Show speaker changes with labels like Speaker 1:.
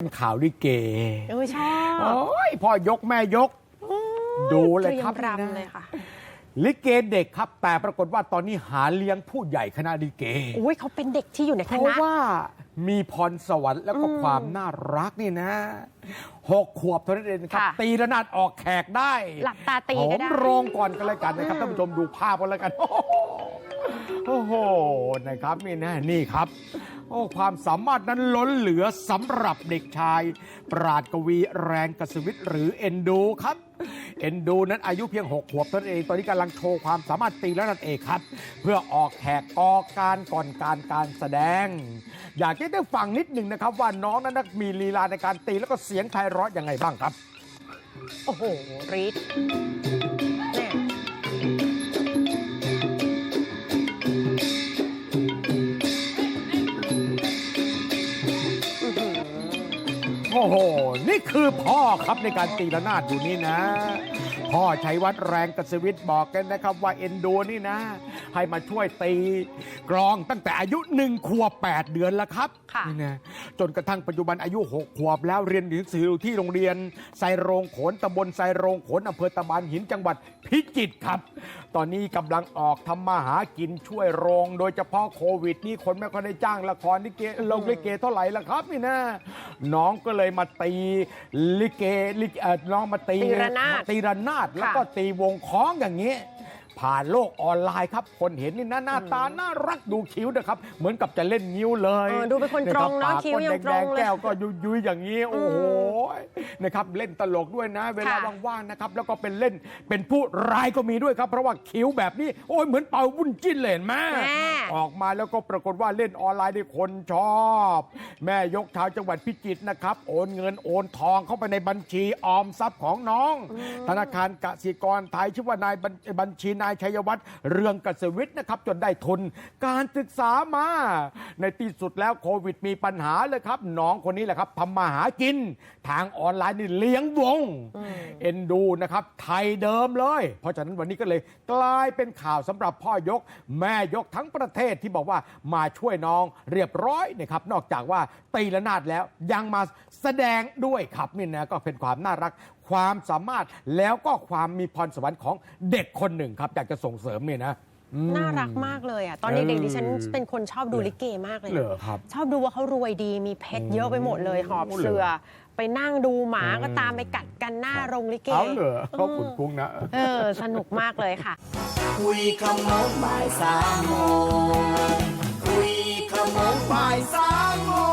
Speaker 1: เป็นข่าวลิเก
Speaker 2: เออชอบ
Speaker 1: โอ้ยพ่อยกแม่ยก ดูเลยครับ
Speaker 2: ตม
Speaker 1: นี่นะ
Speaker 2: รำเลยค่ะ
Speaker 1: ลิเกเด็กครับ แต่ปรากฏว่าตอนนี้หาเลี้ยงผู้ใหญ่คณะลิเก
Speaker 2: อุ้ยเขาเป็นเด็กที่อยู่ใน
Speaker 1: เพ
Speaker 2: ค
Speaker 1: ราะ
Speaker 2: ณะ
Speaker 1: ว่ามีพรสวรรค์แล้วก็
Speaker 2: อืม
Speaker 1: ความน่ารักนี่นะหกขวบเท่านั้นเองครับ
Speaker 2: ค่ะ
Speaker 1: ตีระนาดออกแขกได้
Speaker 2: หลับตาตี
Speaker 1: ผ
Speaker 2: ก็
Speaker 1: ม
Speaker 2: ได้
Speaker 1: โรงก่อนกันเลยกันนะครับ
Speaker 2: อืม
Speaker 1: ท่านผู้ชมดูภาพกันแล้วกัน โอ้โหนะครับนี่นะนี่ครับ โอ้ความสามารถนั้นล้นเหลือสำหรับเด็กชาย ปราดกวีแรงกสวิทหรือเอนดูครับเอนดูนั้นอายุเพียง 6 ขวบเท่านั้นเอง ตอนนี้กำลังโชว์ความสามารถตีแล้วนั่นเองครับ เพื่อออกแขกกอการก่อนการการแสดง อยากให้ได้ฟังนิดหนึ่งนะครับ ว่าน้องนั้นนะมีลีลาในการตีแล้วก็เสียงไพเราะยังไงบ้างครับ
Speaker 2: โอ้โหรีด
Speaker 1: อ้โห นี่คือพ่อครับในการตีระนาดอยู่นี่นะ พ่อชัยวัฒน์แรงกษวิทย์บอกกันนะครับว่าเอ็นดูนี่นะ ให้มาช่วยตีกลองตั้งแต่อายุหนึ่งขวบ8เดือนแล้วครับ
Speaker 2: ค่ะ
Speaker 1: นี่นะจนกระทั่งปัจจุบันอายุ6ขวบแล้วเรียนหนังสืออยู่ที่โรงเรียนไซโรงโขนตำบลไซโรงโขนอำเภอตะบานหินจังหวัดพิจิตรครับ ตอนนี้กำลังออกทำมาหากินช่วยโรง โดยเฉพาะโควิด นี่คนไม่ค่อยได้จ้างละครลิเกลงลิเกเท่าไหร่ละครับนี่นะน้องก็เลยมาตีลิเกลิเอ่อน้องมาตี
Speaker 2: ตีระนาด
Speaker 1: ตีระนาดแล้วก็ตีวงคล้องอย่างนี้ ผ่านโลกออนไลน์ครับ คนเห็นนี่นะหน้าตาน่ารักดูคิ้วนะครับ เหมือนกับจะเล่นนิ้วเลย
Speaker 2: เออดูเป็นคนตรงเนอะ
Speaker 1: ปาก
Speaker 2: คิ้วยัง
Speaker 1: ก็
Speaker 2: ตรงเลย
Speaker 1: แดๆแก้วก็ยุยๆอย่างนี้โอ้โหนะครับเล่นตลกด้วยนะ เวลา
Speaker 2: ค่ะ
Speaker 1: ว่างๆนะครับ แล้วก็เป็นเล่นเป็นผู้ร้ายก็มีด้วยครับเพราะว่าคิ้วแบบนี้โอ้ยเหมือนเป่าบุญจิ้นเลยเห็นไหม
Speaker 2: แม่
Speaker 1: ออกมาแล้วก็ปรากฏว่าเล่นออนไลน์ได้คนชอบ แม่ยกชาวจังหวัดพิจิตรนะครับ โอนเงินโอนทองเข้าไปในบัญชีออมทรัพย์ของน้อง ธนาคารกสิกรไทยชื่อว่านายบัญบัญชีนายชัยวัฒน์เรืองกษวิทย์นะครับจนได้ทุนการศึกษามา ในที่สุดแล้วโควิดมีปัญหาเลยครับน้องคนนี้แหละครับทำมาหากิน ทางออนไลน์นี่เลี้ยงวง เอ็นดูนะครับ ไทยเดิมเลย เพราะฉะนั้นวันนี้ก็เลยกลายเป็นข่าวสำหรับพ่อยก แม่ยกทั้งประเทศที่บอกว่ามาช่วยน้องเรียบร้อยนะครับ นอกจากว่าตีละนาดแล้วยังมาแสดงด้วยครับนี่นะก็เป็นความน่ารัก ความสามารถแล้วก็ความมีพรสวรรค์ของเด็กคนหนึ่งครับอยากจะส่งเสริมเนี่ยนะอืม
Speaker 2: น่ารักมากเลยอะ ตอน
Speaker 1: เอ
Speaker 2: เด็ก
Speaker 1: อ
Speaker 2: ๆดิฉันเป็นคนชอบดูลิเกมากเลย
Speaker 1: เหรอครับ
Speaker 2: ชอบดูว่าเขารวยดีมีเพชรเยอะไปหมดเลยหอบเสือ ไปนั่งดูหมาก็ตามไปกัดกันหน้าโรงลิเก
Speaker 1: เอาเหรอเขาขุนคุ้งนะ
Speaker 2: เออ สนุกมากเลยค่ะ
Speaker 3: คุยขโมงบ่ายสามโมงคุยขโมงบ่ายสาม